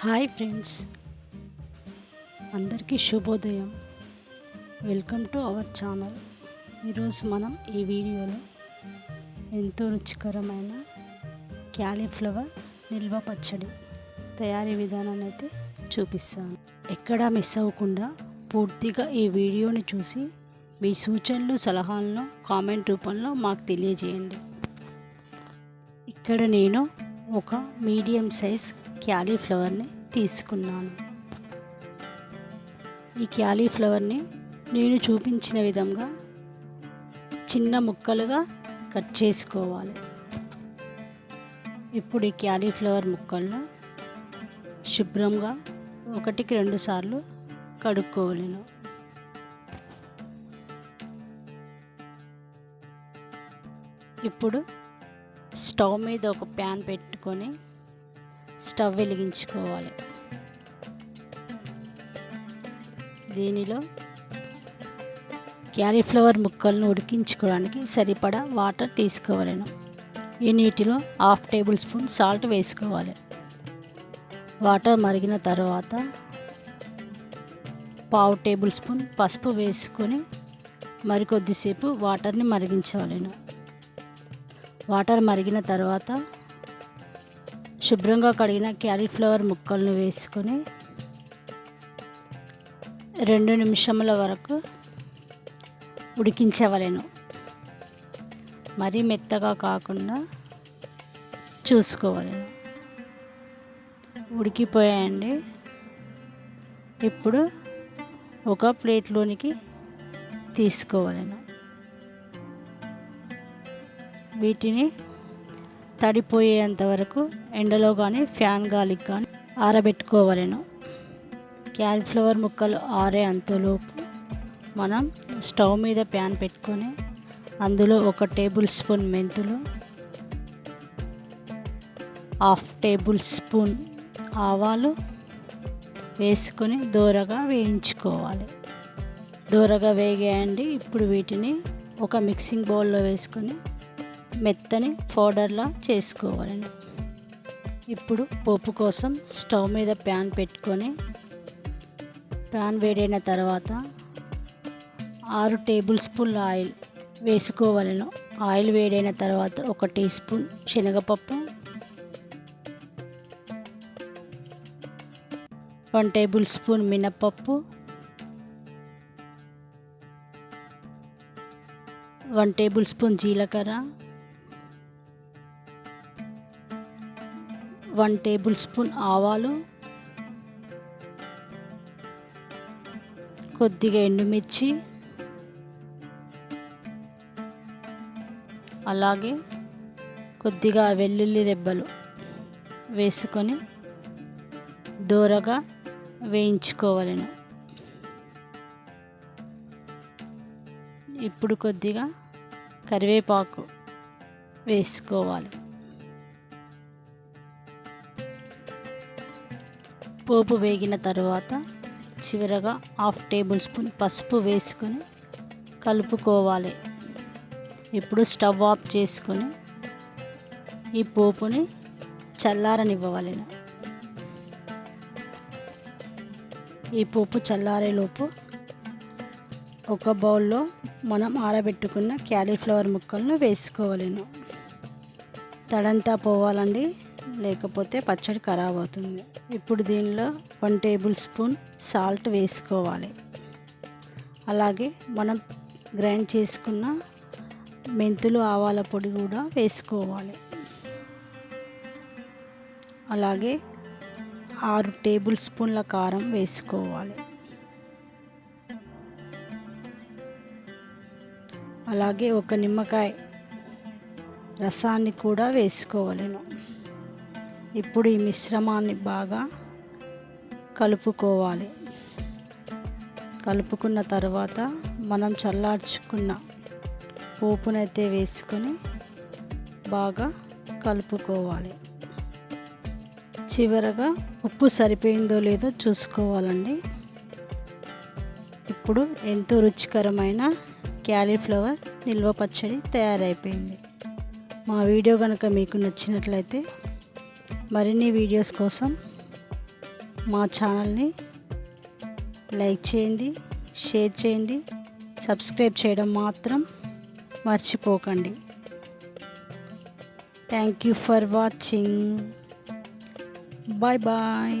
Hi friends. అందరికీ శుభోదయం. Welcome to our channel. ఈరోజు మనం ఈ వీడియోలో ఎంతో రుచికరమైన క్యాలీఫ్లవర్ నిల్వ పచ్చడి తయారీ విధానాన్ని అయితే చూపిస్తాను. ఎక్కడా మిస్ అవ్వకుండా పూర్తిగా ఈ వీడియోని చూసి మీ సూచనలు సలహాలను కామెంట్ రూపంలో మాకు తెలియజేయండి. ఇక్కడ నేను ఒక మీడియం సైజ్ క్యాలీఫ్లవర్ని తీసుకున్నాను. ఈ క్యాలీఫ్లవర్ని నేను చూపించిన విధంగా చిన్న ముక్కలుగా కట్ చేసుకోవాలి. ఇప్పుడు ఈ క్యాలీఫ్లవర్ ముక్కలను శుభ్రంగా ఒకటికి రెండు సార్లు కడుక్కోవాలను. ఇప్పుడు స్టవ్ మీద ఒక ప్యాన్ పెట్టుకొని స్టవ్ వెలిగించుకోవాలి. దీనిలో క్యాలీఫ్లవర్ ముక్కలను ఉడికించుకోవడానికి సరిపడా వాటర్ తీసుకోవాలను. ఈ నీటిలో హాఫ్ టేబుల్ స్పూన్ సాల్ట్ వేసుకోవాలి. వాటర్ మరిగిన తర్వాత పావు టేబుల్ స్పూన్ పసుపు వేసుకొని మరికొద్దిసేపు వాటర్ని మరిగించవలను. వాటర్ మరిగిన తర్వాత శుభ్రంగా కడిగిన క్యాలీఫ్లవర్ ముక్కలను వేసుకొని రెండు నిమిషముల వరకు ఉడికించవలెను. మరీ మెత్తగా కాకుండా చూసుకోవాలను. ఉడికిపోయాయండి. ఇప్పుడు ఒక ప్లేట్లోనికి తీసుకోవాలను. వీటిని తడిపోయేంత వరకు ఎండలో కానీ ఫ్యాన్ గాలికి కానీ ఆరబెట్టుకోవాలను. క్యాలీఫ్లవర్ ముక్కలు ఆరే అంతలోపు మనం స్టవ్ మీద ప్యాన్ పెట్టుకొని అందులో ఒక టేబుల్ స్పూన్ మెంతులు హాఫ్ టేబుల్ స్పూన్ ఆవాలు వేసుకొని దూరగా వేయించుకోవాలి. దూరగా వేగేయండి. ఇప్పుడు వీటిని ఒక మిక్సింగ్ బౌల్లో వేసుకొని మెత్తని పౌడర్లా చేసుకోవాలండి ఇప్పుడు పోపు కోసం స్టవ్ మీద ప్యాన్ పెట్టుకొని ప్యాన్ వేడైన తర్వాత ఆరు టేబుల్ స్పూన్ల ఆయిల్ వేసుకోవాలను. ఆయిల్ వేడైన తర్వాత ఒక టీ స్పూన్ శనగపప్పు వన్ టేబుల్ స్పూన్ మినప్పప్పు వన్ టేబుల్ స్పూన్ జీలకర్ర వన్ టేబుల్ స్పూన్ ఆవాలు కొద్దిగా ఎండుమిర్చి అలాగే కొద్దిగా వెల్లుల్లి రెబ్బలు వేసుకొని దూరగా వేయించుకోవాలను. ఇప్పుడు కొద్దిగా కరివేపాకు వేసుకోవాలి. పోపు వేగిన తర్వాత చివరగా హాఫ్ టేబుల్ స్పూన్ పసుపు వేసుకొని కలుపుకోవాలి. ఇప్పుడు స్టవ్ ఆఫ్ చేసుకొని ఈ పోపుని చల్లారనివ్వాలి ఈ పోపు చల్లారేలోపు ఒక బౌల్లో మనం ఆరబెట్టుకున్న క్యాలీఫ్లవర్ ముక్కలను వేసుకోవాలను తడంతా పోవాలండి. లేకపోతే పచ్చడి ఖరాబ్ అవుతుంది. ఇప్పుడు దీనిలో వన్ టేబుల్ స్పూన్ సాల్ట్ వేసుకోవాలి. అలాగే మనం గ్రైండ్ చేసుకున్న మెంతులు ఆవాల పొడి కూడా వేసుకోవాలి. అలాగే ఆరు టేబుల్ స్పూన్ల కారం వేసుకోవాలి. అలాగే ఒక నిమ్మకాయ రసాన్ని కూడా వేసుకోవాలను ఇప్పుడు ఈ మిశ్రమాన్ని బాగా కలుపుకోవాలి. కలుపుకున్న తర్వాత మనం చల్లార్చుకున్న పోపునైతే వేసుకొని బాగా కలుపుకోవాలి. చివరగా ఉప్పు సరిపోయిందో లేదో చూసుకోవాలండి. ఇప్పుడు ఎంతో రుచికరమైన క్యాలీఫ్లవర్ నిల్వ పచ్చడి తయారైపోయింది. మా వీడియో కనుక మీకు నచ్చినట్లయితే మరిన్ని వీడియోస్ కోసం మా ఛానల్ని లైక్ చేయండి షేర్ చేయండి సబ్స్క్రైబ్ చేయడం మాత్రం మర్చిపోకండి. Thank you for watching bye bye